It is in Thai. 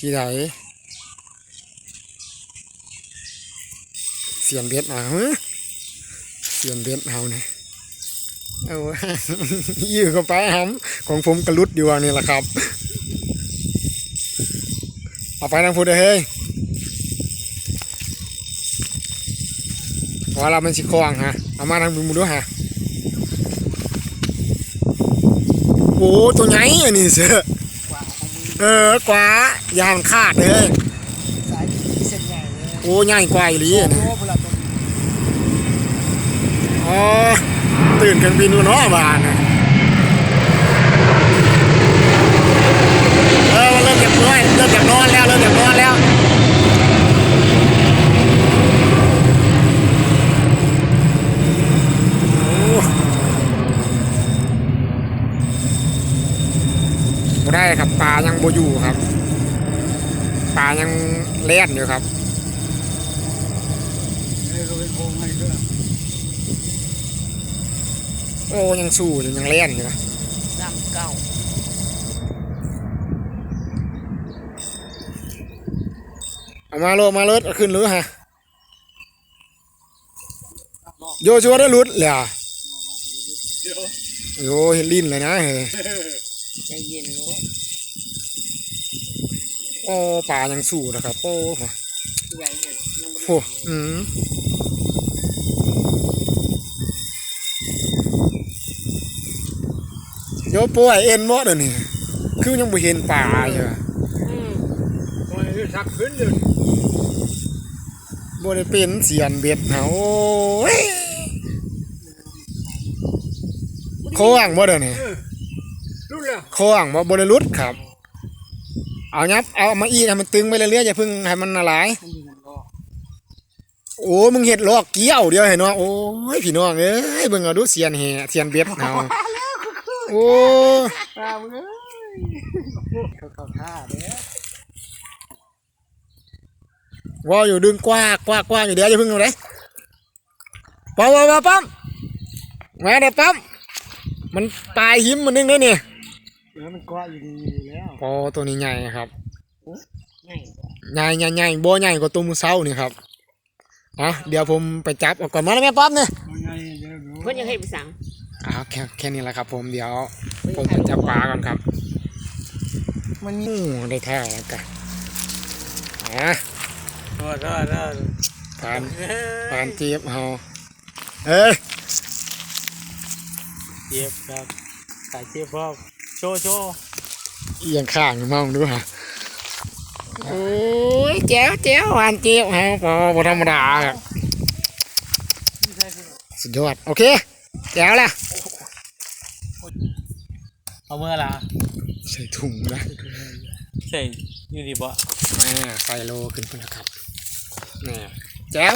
ที่ไหนเสียนเบ็ดเอาเสียนเบ็ดเอาเนี่ยเอายื้อเข้าไปครับของผมกระลุดอยู่อันนี่แหละครับเอาไปทางพุทธเฮ้ยเพราเรามันสิคลองฮะเอามาทางบุญบุญด้วยฮะโอ้ตัวใหญ่อันนี้เสือ เออกว่ายานขาดเลยสายที่เส้นใหญ่เลยโอ้ใหญ่กว่าอีหลีโอ้อันโหนี้เวลาตรงอ๋อตื่นกันบินอยู่เนาะบ้านน่ะเออมันเริ่มจากน้อยเริ่มจากนอนแล้วเริ่มจากนอนแล้วโอ้ บ่ได้ครับปลายังโบอยู่ครับปลายังเล่นอยู่ครับให้เราเป็นโพงให้เพื่อโอ้ยังสู้อยู่ยังเล่นอยู่นะน้ำเก้าเอามาโลมาเลิศเอาขึ้นหรือฮะโยชัวได้รุดเลยอะเดี๋ยวโยเห็นลิ้นเลยนะเฮ้ย ใจเย็นรู้โอ้ป่ายังสู้นะครับโอ้โหใหญ่เลยยังไม่โอ้อืมโยป่วยเอ็นหมดเลยวนี่คือยังไม่เห็นป่าอยู่อะอืมปล่อยให้สักขึ้นเลยบ่ได้เป็นเสียนเบ็ดเฮาโอ้ยโค้งบ่เด้อนี่ รู้แล้วโค้งบ่บ่ได้รุดครับ เอายับเอามาอีกให้มันตึงไปเรื่อยๆอย่าเพิ่งให้มันละลายมันอยู่มันรอโอ้มึงเห็ดลอกเกี้ยวเดียวเห็นเนาะโอ้ยพี่น้องเอ้ยเบิ่งเอาดูเสียนแห่เสียนเบ็ดเอาโอ้ตามเลยเขาเข้าท่าเด้อว่าอยู่ดึงกว้ากกว้ากกว้ากอยู่เดี๋ยวอย่าเพิ่งเอาเลยปั๊มปั๊มปั๊มปั๊มมาเดี๋ยวปั๊มมันตายหิมมันนึงได้เนี่ย เดี๋ยวมันกว้างอยู่ดีแล้วพอตัวนี้ใหญ่ครับง่ายใหญ่ใหญ่ใหญ่บ่ใหญ่กว่าตัวมือเศร้านี่ครับอะเดี๋ยวผมไปจับเอาก่อนมาแล้วแม่ปั๊มเนี่ยง่ายเดี๋ยวรู้เพิ่นยังให้ไปสั่งอ่าแค่แค่นี้แหละครับ ผมเดี๋ยว ผมไปจับปลาก่อนครับ มันมีอู้ได้แท้แล้วกันอะโทษโทษโทษผ่านผ่านเจี๊ยบเฮาเอ้ยเจ็บครับสายเจ็บพ่อ โชว์โชว์เอียงข้างอยู่มองดูฮะโอ้ยแจ๋วแจ๋วผ่านเจี๊ยบเฮาพอบ่ธรรมดาครับสุดยอด โอเคแจ๋วละเอาเมื่อละใส่ถุงนะใช่อยู่ดีบ่อ่าใส่โลขึ้นไปแล้วครับนี่แจ๋ว